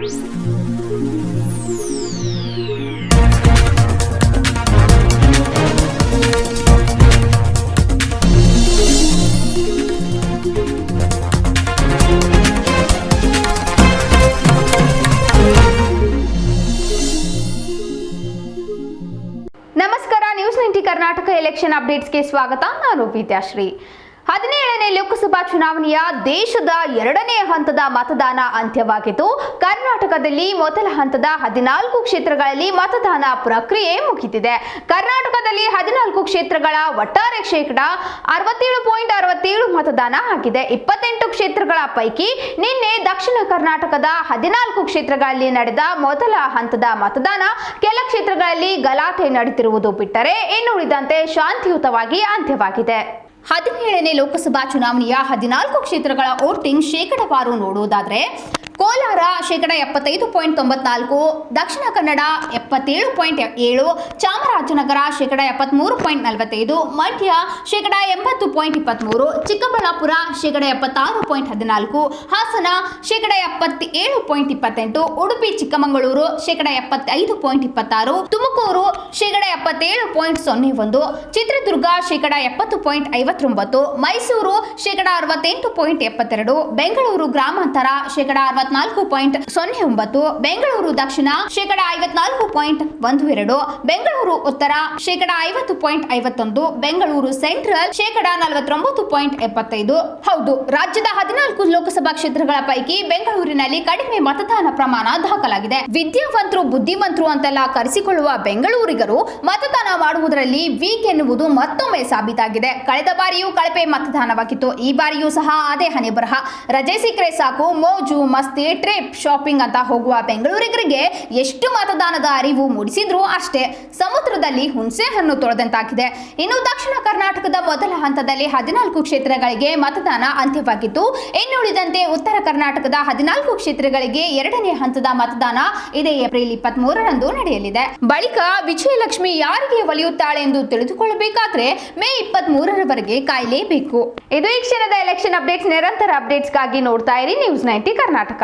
ನಮಸ್ಕಾರ news ninety Karnataka election ಅಪ್ಡೇಟ್ಸ್ಗೆ ಸ್ವಾಗತ ನಾನು ವಿದ್ಯಾಶ್ರೀ ಹದಿನೇಳನೇ ಲೋಕಸಭಾ ಚುನಾವಣೆಯ ದೇಶದ ಎರಡನೇ ಹಂತದ ಮತದಾನ ಅಂತ್ಯವಾಗಿದ್ದು, ಕರ್ನಾಟಕದಲ್ಲಿ ಮೊದಲ ಹಂತದ ಹದಿನಾಲ್ಕು ಕ್ಷೇತ್ರಗಳಲ್ಲಿ ಮತದಾನ ಪ್ರಕ್ರಿಯೆ ಮುಗಿದಿದೆ. ಕರ್ನಾಟಕದಲ್ಲಿ ಹದಿನಾಲ್ಕು ಕ್ಷೇತ್ರಗಳ ಒಟ್ಟಾರೆ ಶೇಕಡ ಅರವತ್ತೇಳು ಪಾಯಿಂಟ್ ಅರವತ್ತೇಳು ಮತದಾನ ಆಗಿದೆ. ಇಪ್ಪತ್ತೆಂಟು ಕ್ಷೇತ್ರಗಳ ಪೈಕಿ ನಿನ್ನೆ ದಕ್ಷಿಣ ಕರ್ನಾಟಕದ ಹದಿನಾಲ್ಕು ಕ್ಷೇತ್ರಗಳಲ್ಲಿ ನಡೆದ ಮೊದಲ ಹಂತದ ಮತದಾನ ಕೆಲ ಕ್ಷೇತ್ರಗಳಲ್ಲಿ ಗಲಾಟೆ ನಡೆದಿರುವುದು ಬಿಟ್ಟರೆ ಇನ್ನುಳಿದಂತೆ ಶಾಂತಿಯುತವಾಗಿ ಅಂತ್ಯವಾಗಿದೆ. ಹದಿನೇಳನೇ ಲೋಕಸಭಾ ಚುನಾವಣೆಯ ಹದಿನಾಲ್ಕು ಕ್ಷೇತ್ರಗಳ ವೋಟಿಂಗ್ ಶೇಕಡವಾರು ನೋಡುವುದಾದರೆ, ಕೋಲಾರ ಶೇಕಡ ಎಪ್ಪತ್ತೈದು ಪಾಯಿಂಟ್ ತೊಂಬತ್ನಾಲ್ಕು, ದಕ್ಷಿಣ ಕನ್ನಡ ಎಪ್ಪತ್ತೇಳು ಪಾಯಿಂಟ್ ಏಳು, ಚಾಮರಾಜನಗರ ಶೇಕಡ ಎಪ್ಪತ್ತ್ಮೂರು ಪಾಯಿಂಟ್ ನಲವತ್ತೈದು, ಮಂಡ್ಯ ಶೇಕಡ ಎಂಬತ್ತು ಪಾಯಿಂಟ್ ಇಪ್ಪತ್ತ್ಮೂರು ಚಿಕ್ಕಬಳ್ಳಾಪುರ ಶೇಕಡ ಎಪ್ಪತ್ತಾರು ಪಾಯಿಂಟ್ ಹದಿನಾಲ್ಕು, ಹಾಸನ ಶೇಕಡ ಎಪ್ಪತ್ತೇಳು ಪಾಯಿಂಟ್ ಇಪ್ಪತ್ತೆಂಟು, ಉಡುಪಿ ಚಿಕ್ಕಮಗಳೂರು ಶೇಕಡ ಎಪ್ಪತ್ತೈದು ಪಾಯಿಂಟ್ ಇಪ್ಪತ್ತಾರು, ತುಮಕೂರು ಎಪ್ಪತ್ತೇಳು ಪಾಯಿಂಟ್ ಸೊನ್ನೆ ಒಂದು, ಚಿತ್ರದುರ್ಗ ಶೇಕಡ ಎಪ್ಪತ್ತು ಪಾಯಿಂಟ್ ಐವತ್ತೊಂಬತ್ತು, ಮೈಸೂರು ಶೇಕಡ ಅರವತ್ತೆಂಟು ಪಾಯಿಂಟ್ ಎಪ್ಪತ್ತೆರಡು, ಬೆಂಗಳೂರು ಗ್ರಾಮಾಂತರ ಶೇಕಡ ಅರವತ್ನಾಲ್ಕು ಪಾಯಿಂಟ್ ಸೊನ್ನೆ ಒಂಬತ್ತು, ಬೆಂಗಳೂರು ದಕ್ಷಿಣ ಶೇಕಡ ಐವತ್ನಾಲ್ಕು ಪಾಯಿಂಟ್ ಒಂದು ಎರಡು, ಬೆಂಗಳೂರು ಉತ್ತರ ಶೇಕಡ ಐವತ್ತು ಪಾಯಿಂಟ್ ಐವತ್ತೊಂದು, ಬೆಂಗಳೂರು ಸೆಂಟ್ರಲ್ ಶೇಕಡ ನಲವತ್ತೊಂಬತ್ತು ಪಾಯಿಂಟ್ ಎಪ್ಪತ್ತೈದು. ಹೌದು, ರಾಜ್ಯದ ಹದಿನಾಲ್ಕು ಲೋಕಸಭಾ ಕ್ಷೇತ್ರಗಳ ಪೈಕಿ ಬೆಂಗಳೂರಿನಲ್ಲಿ ಕಡಿಮೆ ಮತದಾನ ಪ್ರಮಾಣ ದಾಖಲಾಗಿದೆ. ವಿದ್ಯಾವಂತರು, ಬುದ್ಧಿವಂತರು ಅಂತೆಲ್ಲ ಕರೆಸಿಕೊಳ್ಳುವ ಬೆಂಗಳೂರಿಗರು ಮತದಾನ ಮಾಡುವುದರಲ್ಲಿ ವೀಕ್ ಎನ್ನುವುದು ಮತ್ತೊಮ್ಮೆ ಸಾಬೀತಾಗಿದೆ. ಕಳೆದ ಬಾರಿಯೂ ಕಳಪೆ ಮತದಾನವಾಗಿತ್ತು. ಈ ಬಾರಿಯೂ ಸಹ ಅದೇ ಹಣೆ ಬರಹ. ರಜೆ ಸಿಕ್ಕರೆ ಸಾಕು, ಮೋಜು, ಮಸ್ತಿ ಟ್ರಿಪ್ ಶಾಪಿಂಗ್ ಅಂತ ಹೋಗುವ ಬೆಂಗಳೂರಿಗರಿಗೆ ಎಷ್ಟು ಮತದಾನದ ಅರಿವು ಮೂಡಿಸಿದ್ರು ಅಷ್ಟೇ. ಸಮುದ್ರದಲ್ಲಿ ಹುಣಸೆ ಹಣ್ಣು ತೊಳೆದಂತಾಗಿದೆ. ಇನ್ನು ದಕ್ಷಿಣ ಕರ್ನಾಟಕದ ಮೊದಲ ಹಂತದಲ್ಲಿ ಹದಿನಾಲ್ಕು ಕ್ಷೇತ್ರಗಳಿಗೆ ಮತದಾನ ಅಂತ್ಯವಾಗಿತ್ತು. ಇನ್ನುಳಿದಂತೆ ಉತ್ತರ ಕರ್ನಾಟಕದ ಹದಿನಾಲ್ಕು ಕ್ಷೇತ್ರಗಳಿಗೆ ಎರಡನೇ ಹಂತದ ಮತದಾನ ಇದೇ ಏಪ್ರಿಲ್ ಇಪ್ಪತ್ತ್ ಮೂರರಂದು ನಡೆಯಲಿದೆ. ಬಳಿಕ ವಿಜಯಲಕ್ಷ್ಮಿ ಯಾರಿಗೆ ಒಲಿಯುತ್ತಾಳೆ ಎಂದು ತಿಳಿದುಕೊಳ್ಳಬೇಕಾದ್ರೆ ಮೇ ಇಪ್ಪತ್ತ್ ಮೂರರವರೆಗೆ ಕಾಯಲೇಬೇಕು. ಇದು ಈ ಕ್ಷಣದ ಎಲೆಕ್ಷನ್ ಅಪ್ಡೇಟ್ಸ್ ನಿರಂತರ ಅಪ್ಡೇಟ್ಸ್ಗಾಗಿ ನೋಡ್ತಾ ಇರಿ ನ್ಯೂಸ್ ನೈಂಟಿ ಕರ್ನಾಟಕ.